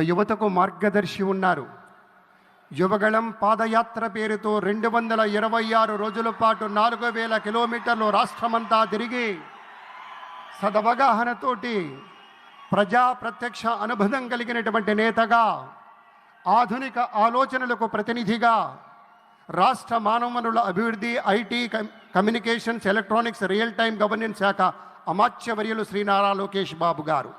యువతకు మార్గదర్శి ఉన్నారు. యువగళం పాదయాత్ర పేరుతో రెండు వందల ఇరవై ఆరు రోజుల పాటు నాలుగు వేల కిలోమీటర్లు రాష్ట్రమంతా తిరిగి సదవగాహనతోటి ప్రజా ప్రత్యక్ష అనుబంధం కలిగినటువంటి నేతగా ఆధునిక ఆలోచనలకు ప్రతినిధిగా రాష్ట్ర మానవ వనరుల అభివృద్ధి IT come- communications electronics real time governance శాఖ అమాత్యవర్యులు శ్రీ నారా లోకేష్ బాబు గారు.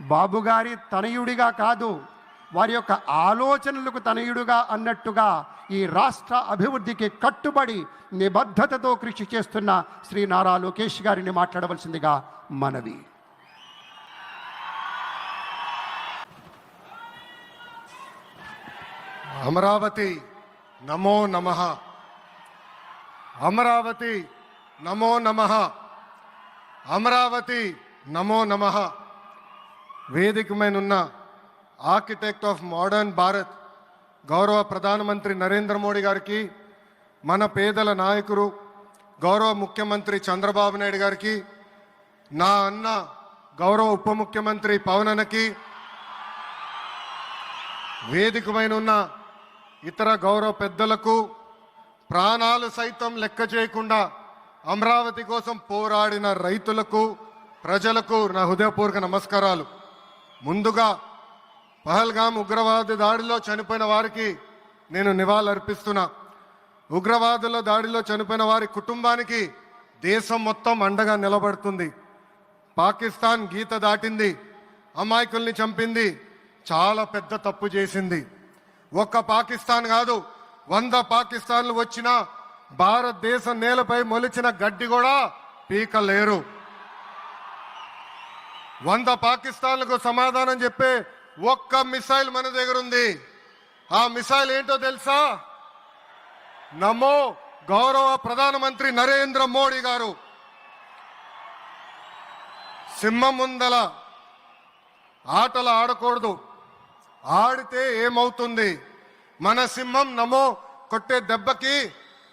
బాబుగారి తనయుడిగా కాదు వారి యొక్క ఆలోచనలకు తనయుడుగా అన్నట్టుగా ఈ రాష్ట్ర అభివృద్ధికి కట్టుబడి నిబద్ధతతో కృషి చేస్తున్న శ్రీ నారా లోకేష్ గారిని మాట్లాడవలసిందిగా మనవి. అమరావతి నమో నమ. అమరావతి నమో నమ. అమరావతి నమో నమ. వేదికమైన ఉన్న ఆర్కిటెక్ట్ ఆఫ్ మోడర్న్ భారత్ గౌరవ ప్రధానమంత్రి నరేంద్ర మోడీ గారికి మన పేదల నాయకుడు గౌరవ ముఖ్యమంత్రి చంద్రబాబు నాయుడు గారికి నా అన్న గౌరవ ఉప ముఖ్యమంత్రి పవన్ అన్నకి ఉన్న ఇతర గౌరవ పెద్దలకు ప్రాణాలు సైతం లెక్క చేయకుండా అమరావతి కోసం పోరాడిన రైతులకు ప్రజలకు నా హృదయపూర్వక నమస్కారాలు. ముందుగా పహల్గాం ఉగ్రవాద దాడిలో చనిపోయిన వారికి నేను నివాళులర్పిస్తున్నా. ఉగ్రవాదుల దాడిలో చనిపోయిన వారి కుటుంబానికి దేశం మొత్తం అండగా నిలబడుతుంది. పాకిస్తాన్ గీత దాటింది. అమాయకుల్ని చంపింది. చాలా పెద్ద తప్పు చేసింది. ఒక్క పాకిస్తాన్ కాదు వంద పాకిస్తాన్లు వచ్చినా భారతదేశం నేలపై మొలిచిన గడ్డి కూడా పీకలేరు. వంద పాకిస్తాన్లకు సమాధానం చెప్పే ఒక్క మిసైల్ మన దగ్గర ఉంది. ఆ మిసైల్ ఏంటో తెలుసా? నమో గౌరవ ప్రధానమంత్రి నరేంద్ర మోడీ గారు. సింహం ముందల ఆటలు ఆడకూడదు. ఆడితే ఏమవుతుంది? మన సింహం నమో కొట్టే దెబ్బకి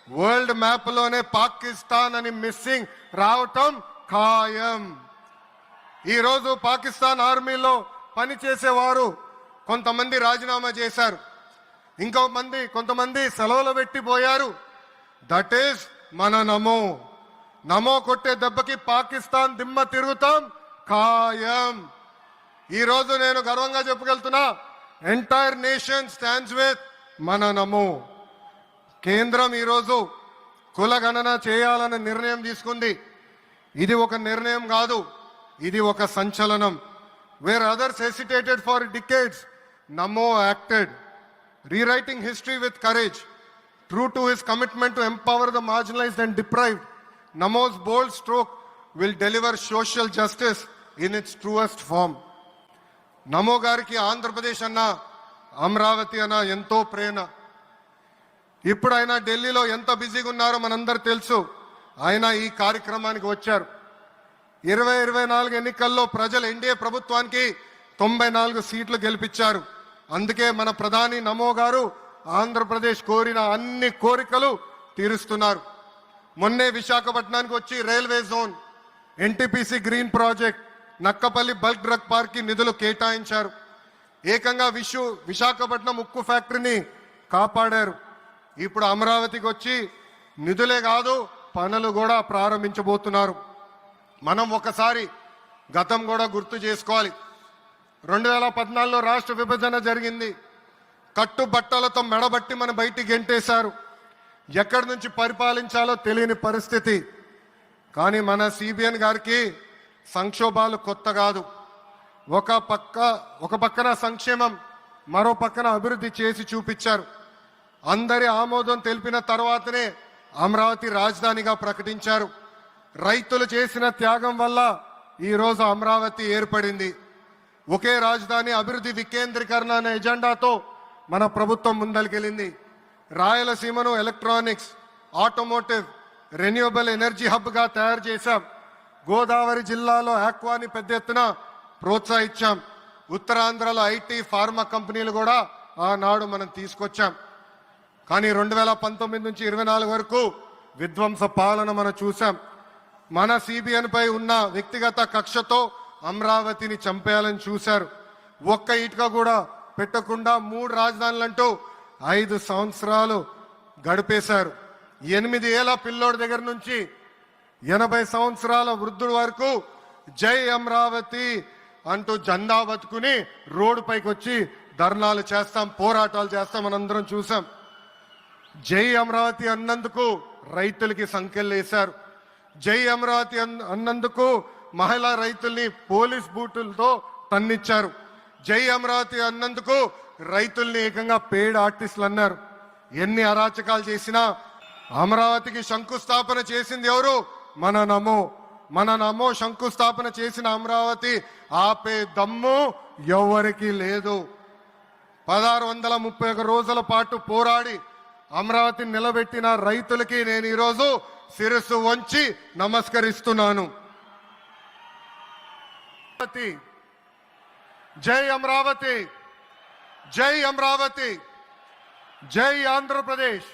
వరల్డ్ మ్యాప్లోనే పాకిస్తాన్ అని మిస్సింగ్ రావటం ఖాయం. ఈరోజు పాకిస్తాన్ ఆర్మీలో పనిచేసేవారు కొంతమంది రాజీనామా చేశారు. ఇంకో మంది కొంతమంది సెలవులు పెట్టిపోయారు దట్ ఈస్ మన నమో. నమో కొట్టే దెబ్బకి పాకిస్తాన్ దిమ్మ తిరుగుతాం ఖాయం. ఈరోజు నేను గర్వంగా చెప్పగలుగుతున్నా ఎంటైర్ నేషన్ స్టాండ్స్ విత్ మన నమో. కేంద్రం ఈరోజు కులగణన చేయాలనే నిర్ణయం తీసుకుంది. ఇది ఒక నిర్ణయం కాదు. ఇది ఒక సంచలనం. Wear others hesitated for decades Namo acted rewriting history with courage true to his commitment to empower the marginalised and deprived Namo's bold stroke will deliver social justice in it's truest form నమో గారికి ఆంధ్రప్రదేశ్ అన్న అమరావతి అన్న ఎంతో ప్రేమ ఇప్పుడు ఆయన ఢిల్లీలో ఎంత బిజీగా ఉన్నారో మనందరు తెలుసు. ఆయన ఈ కార్యక్రమానికి వచ్చారు. ఇరవై ఇరవై నాలుగు ఎన్నికల్లో ప్రజలు ఎన్డీఏ ప్రభుత్వానికి తొంభై నాలుగు సీట్లు గెలిపించారు. అందుకే మన ప్రధాని నమో గారు ఆంధ్రప్రదేశ్ కోరిన అన్ని కోరికలు తీరుస్తున్నారు. మొన్నే విశాఖపట్నానికి వచ్చి railway zone NTPC green project Nakkapalli bulk drug పార్క్కి నిధులు కేటాయించారు. ఏకంగా విషు విశాఖపట్నం ఉక్కు ఫ్యాక్టరీని కాపాడారు. ఇప్పుడు అమరావతికి వచ్చి నిధులే కాదు పనులు కూడా ప్రారంభించబోతున్నారు. మనం ఒకసారి గతం కూడా గుర్తు చేసుకోవాలి. రెండు వేల పద్నాలుగులో రాష్ట్ర విభజన జరిగింది. కట్టుబట్టలతో మెడబట్టి మన బయటికి గెంటేశారు. ఎక్కడి నుంచి పరిపాలించాలో తెలియని పరిస్థితి. కానీ మన సిబిఎన్ గారికి సంక్షోభాలు కొత్త కాదు. ఒక పక్క ఒక పక్కన సంక్షేమం మరో పక్కన అభివృద్ధి చేసి చూపించారు. అందరి ఆమోదం తెలిపిన తర్వాతనే అమరావతి రాజధానిగా ప్రకటించారు. రైతులు చేసిన త్యాగం వల్ల ఈరోజు అమరావతి ఏర్పడింది. ఒకే రాజధాని అభివృద్ధి వికేంద్రీకరణ అనే ఎజెండాతో మన ప్రభుత్వం ముందలికెళ్ళింది రాయలసీమను ఎలక్ట్రానిక్స్ ఆటోమోటివ్ రెన్యూబుల్ ఎనర్జీ హబ్గా తయారు చేశాం. గోదావరి జిల్లాలో ఆక్వాని పెద్ద ఎత్తున ప్రోత్సహించాం. ఉత్తరాంధ్రలో ఐటీ ఫార్మా కంపెనీలు కూడా ఆనాడు మనం తీసుకొచ్చాం. కానీ రెండు వేల పంతొమ్మిది నుంచి ఇరవై నాలుగు వరకు విధ్వంస పాలన మనం చూసాం మన సిబిఎన్ పై ఉన్న వ్యక్తిగత కక్షతో అమరావతిని చంపేయాలని చూశారు. ఒక్క ఇటుక కూడా పెట్టకుండా మూడు రాజధానులు అంటూ ఐదు సంవత్సరాలు గడిపేశారు. ఎనిమిది ఏళ్ళ పిల్లోడి దగ్గర నుంచి ఎనభై సంవత్సరాల వృద్ధుడు వరకు జై అమరావతి అంటూ జెండా బతుకుని రోడ్డు పైకి వచ్చి ధర్నాలు చేస్తాం పోరాటాలు చేస్తాం మనందరం చూసాం జై అమరావతి అన్నందుకు రైతులకి సంఖ్యలు వేశారు జై అమరావతి అన్నందుకు మహిళా రైతుల్ని పోలీస్ బూటులతో తన్నిచ్చారు. జై అమరావతి అన్నందుకు రైతుల్ని ఏకంగా పేడ్ ఆర్టిస్టులు అన్నారు. ఎన్ని అరాచకాలు చేసినా అమరావతికి శంకుస్థాపన చేసింది ఎవరు? మన నమో. మన నమో శంకుస్థాపన చేసిన అమరావతి ఆపే దమ్ము ఎవరికి లేదు. పదహారు వందల ముప్పై ఒక రోజుల పాటు పోరాడి అమరావతిని నిలబెట్టిన రైతులకి నేను ఈరోజు శిరస్సు వంచి నమస్కరిస్తున్నాను. జై అమరావతి. జై అమరావతి. జై ఆంధ్రప్రదేశ్.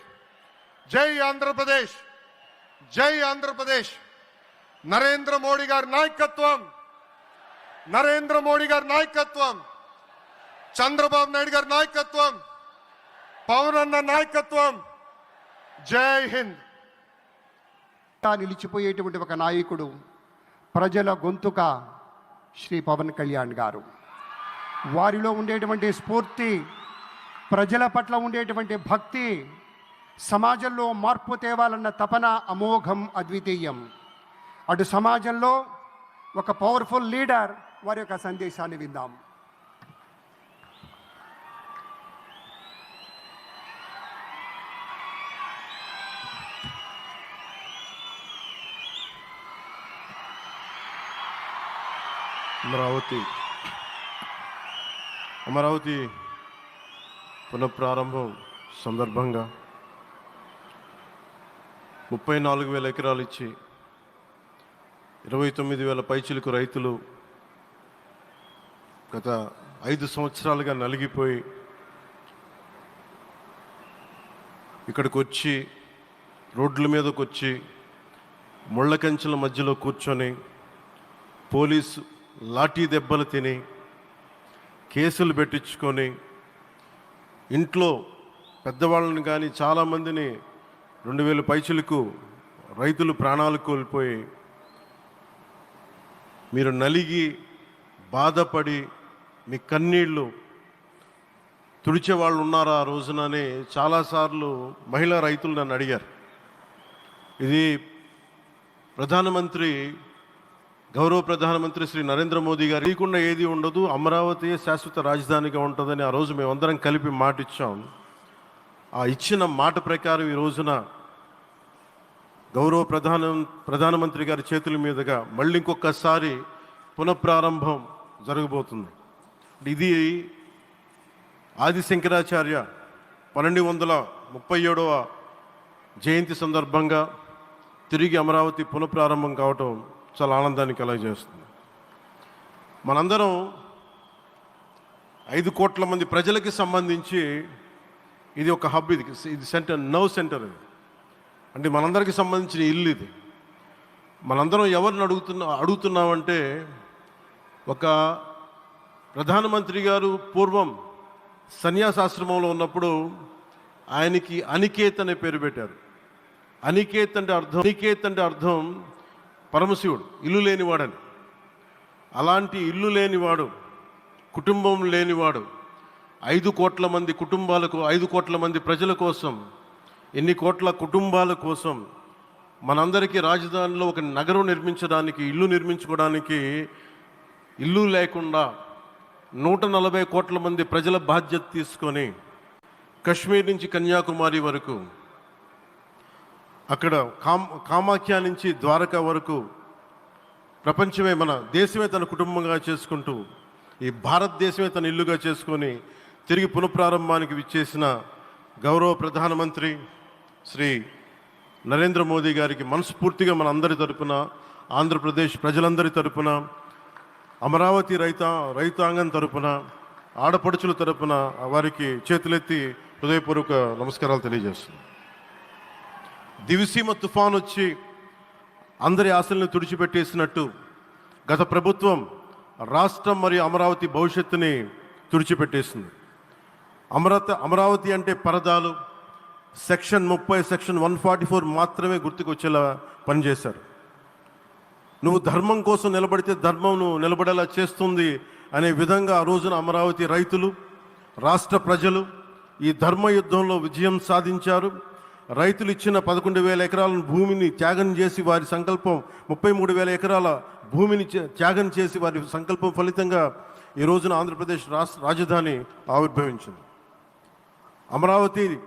జై ఆంధ్రప్రదేశ్. జై ఆంధ్రప్రదేశ్. నరేంద్ర మోడీ గారి నాయకత్వం. నరేంద్ర మోడీ గారి నాయకత్వం. చంద్రబాబు నాయుడు గారి నాయకత్వం. పవన్ అన్న నాయకత్వం. జై హింద్. నిలిచిపోయేటువంటి ఒక నాయకుడు ప్రజల గొంతుక శ్రీ పవన్ కళ్యాణ్ గారు. వారిలో ఉండేటువంటి స్ఫూర్తి ప్రజల పట్ల ఉండేటువంటి భక్తి సమాజంలో మార్పు తేవాలన్న తపన అమోఘం అద్వితీయం. అటు సమాజంలో ఒక పవర్ఫుల్ లీడర్ వారి యొక్క సందేశాన్ని విందాం. అమరావతి. అమరావతి పునఃప్రారంభం సందర్భంగా ముప్పై నాలుగు వేల ఎకరాలు ఇచ్చి ఇరవై తొమ్మిది వేల పైచిలకు రైతులు గత ఐదు సంవత్సరాలుగా నలిగిపోయి ఇక్కడికి వచ్చి రోడ్ల మీదకి వచ్చి ముళ్ళ కంచెల మధ్యలో కూర్చొని పోలీసు లాఠీ దెబ్బలు తిని కేసులు పెట్టించుకొని ఇంట్లో పెద్దవాళ్ళని కానీ చాలామందిని రెండు వేల పైచులకు రైతులు ప్రాణాలు కోల్పోయి మీరు నలిగి బాధపడి మీ కన్నీళ్ళు తుడిచే వాళ్ళు ఉన్నారా ఆ రోజునని చాలాసార్లు మహిళా రైతులు నన్ను అడిగారు. ఇది ప్రధానమంత్రి గౌరవ ప్రధానమంత్రి శ్రీ నరేంద్ర మోదీ గారు లేకుండా ఏది ఉండదు అమరావతి శాశ్వత రాజధానిగా ఉంటుందని ఆ రోజు మేమందరం కలిపి మాట ఇచ్చాం ఆ ఇచ్చిన మాట ప్రకారం ఈ రోజున గౌరవ ప్రధాన ప్రధానమంత్రి గారి చేతుల మీదుగా మళ్ళీ ఇంకొకసారి పునఃప్రారంభం జరగబోతుంది. ఇది ఆది శంకరాచార్య పన్నెండు వందల ముప్పై ఏడవ జయంతి సందర్భంగా తిరిగి అమరావతి పునఃప్రారంభం కావటం చాలా ఆనందాన్ని కలగజేస్తుంది మనందరం ఐదు కోట్ల మంది ప్రజలకి సంబంధించి ఇది ఒక హబ్ ఇది ఇది సెంటర్ నర్వ్ సెంటర్ ఇది. అంటే మనందరికీ సంబంధించిన ఇల్లు ఇది. మనందరం ఎవరిని అడుగుతున్నా అడుగుతున్నామంటే ఒక ప్రధానమంత్రి గారు పూర్వం సన్యాసాశ్రమంలో ఉన్నప్పుడు ఆయనకి అనికేత్ అనే పేరు పెట్టారు. అనికేత్ అంటే అర్థం అనికేత్ అంటే అర్థం పరమశివుడు ఇల్లు లేనివాడని. అలాంటి ఇల్లు లేనివాడు కుటుంబం లేనివాడు ఐదు కోట్ల మంది కుటుంబాలకు ఐదు కోట్ల మంది ప్రజల కోసం ఎన్ని కోట్ల కుటుంబాల కోసం మనందరికీ రాజధానిలో ఒక నగరం నిర్మించడానికి ఇల్లు నిర్మించుకోవడానికి ఇల్లు లేకుండా నూట నలభై కోట్ల మంది ప్రజల బాధ్యత తీసుకొని కశ్మీర్ నుంచి కన్యాకుమారి వరకు అక్కడ కామ్ కామాఖ్య నుంచి ద్వారకా వరకు ప్రపంచమే మన దేశమే తన కుటుంబంగా చేసుకుంటూ ఈ భారతదేశమే తన ఇల్లుగా చేసుకొని తిరిగి పునఃప్రారంభానికి విచ్చేసిన గౌరవ ప్రధానమంత్రి శ్రీ నరేంద్ర మోదీ గారికి మనస్ఫూర్తిగా మన అందరి తరపున ఆంధ్రప్రదేశ్ ప్రజలందరి తరపున అమరావతి రైత రైతాంగం తరపున ఆడపడుచుల తరపున వారికి చేతులెత్తి హృదయపూర్వక నమస్కారాలు తెలియజేస్తున్నాను దివిసీమ తుఫాన్ వచ్చి అందరి ఆశలను తుడిచిపెట్టేసినట్టు గత ప్రభుత్వం రాష్ట్రం మరియు అమరావతి భవిష్యత్తుని తుడిచిపెట్టేసింది. అమరావతి అమరావతి అంటే పరదాలు. సెక్షన్ ముప్పై సెక్షన్ వన్ ఫార్టీ ఫోర్ మాత్రమే గుర్తుకొచ్చేలా పనిచేశారు. నువ్వు ధర్మం కోసం నిలబడితే ధర్మం నువ్వు నిలబడేలా చేస్తుంది అనే విధంగా ఆ రోజున అమరావతి రైతులు రాష్ట్ర ప్రజలు ఈ ధర్మ యుద్ధంలో విజయం సాధించారు. రైతులు ఇచ్చిన పదకొండు వేల ఎకరాల భూమిని త్యాగం చేసి వారి సంకల్పం ముప్పై మూడు వేల ఎకరాల భూమిని త్యాగం చేసి వారి సంకల్పం ఫలితంగా ఈ రోజున ఆంధ్రప్రదేశ్ రాష్ట్ర రాజధాని ఆవిర్భవించింది. అమరావతి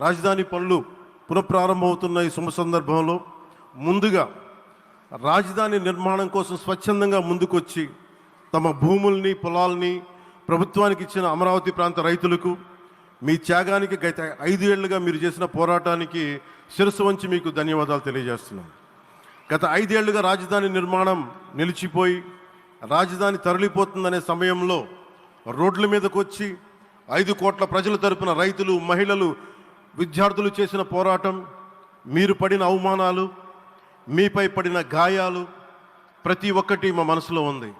రాజధాని పనులు పునఃప్రారంభమవుతున్న ఈ శుభ సందర్భంలో ముందుగా రాజధాని నిర్మాణం కోసం స్వచ్ఛందంగా ముందుకొచ్చి తమ భూముల్ని పొలాల్ని ప్రభుత్వానికి ఇచ్చిన అమరావతి ప్రాంత రైతులకు మీ త్యాగానికి గత ఐదు ఏళ్ళుగా మీరు చేసిన పోరాటానికి శిరస్సు వంచి మీకు ధన్యవాదాలు తెలియజేస్తున్నాను గత ఐదేళ్ళుగా రాజధాని నిర్మాణం నిలిచిపోయి రాజధాని తరలిపోతుందనే సమయంలో రోడ్ల మీదకు వచ్చి ఐదు కోట్ల ప్రజల తరపున రైతులు మహిళలు విద్యార్థులు చేసిన పోరాటం మీరు పడిన అవమానాలు మీపై పడిన గాయాలు ప్రతి ఒక్కటి మా మనసులో ఉంది.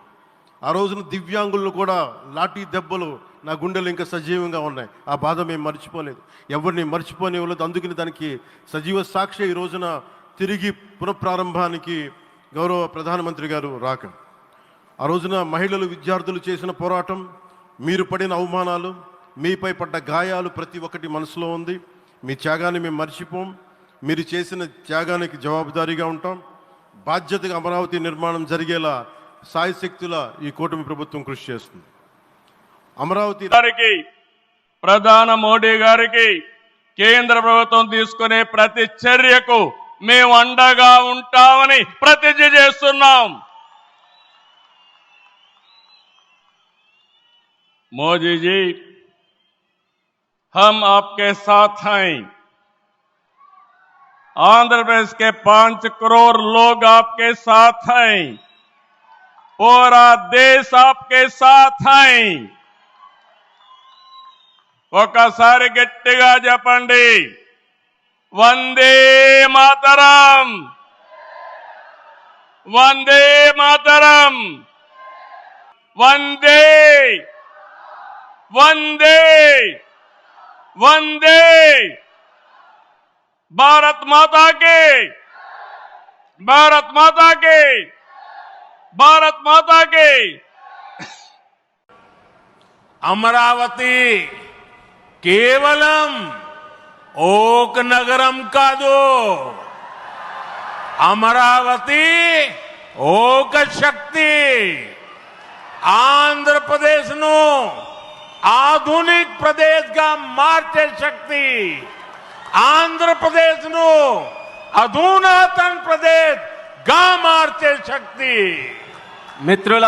ఆ రోజున దివ్యాంగులను కూడా లాఠీ దెబ్బలు నా గుండెలు ఇంకా సజీవంగా ఉన్నాయి. ఆ బాధ మేము మర్చిపోలేదు. ఎవరిని మర్చిపోనివ్వలేదు అందుకని దానికి సజీవ సాక్షి ఈ రోజున తిరిగి పునఃప్రారంభానికి గౌరవ ప్రధానమంత్రి గారు రాక. ఆ రోజున మహిళలు విద్యార్థులు చేసిన పోరాటం మీరు పడిన అవమానాలు మీపై పడ్డ గాయాలు ప్రతి ఒక్కటి మనసులో ఉంది. మీ త్యాగాన్ని మేము మర్చిపోం. మీరు చేసిన త్యాగానికి జవాబుదారీగా ఉంటాం. బాధ్యతగా అమరావతి నిర్మాణం జరిగేలా సాయశక్తుల ఈ కూటమి ప్రభుత్వం కృషి చేస్తుంది. అమరావతి గారికి ప్రధాన మోడీ గారికి కేంద్ర ప్రభుత్వం తీసుకునే ప్రతి చర్యకు మేము అండగా ఉంటామని ప్రతిజ్ఞ చేస్తున్నాం मोदी जी हम आपके साथ हैं आंध्र प्रदेश के पांच करोड़ लोग आपके साथ हैं पूरा देश आपके साथ हैं ఒకసారి గట్టిగా చెప్పండి. వందే మాతరం. వందే మాతరం. వందే. వందే. వందే. భారత్ మాతా కి భారత్ మాతా కి భారత్ మాతా కి అమరావతి కేవలం ఓక్ నగరం కాదు. అమరావతి ఓక శక్తి. ఆంధ్రప్రదేశ్ను ఆధునిక్ ప్రదేశ్గా మార్చే శక్తి. ఆంధ్రప్రదేశ్ను అధునాతన్ ప్రదేశ్గా మార్చే శక్తి. మిత్రుల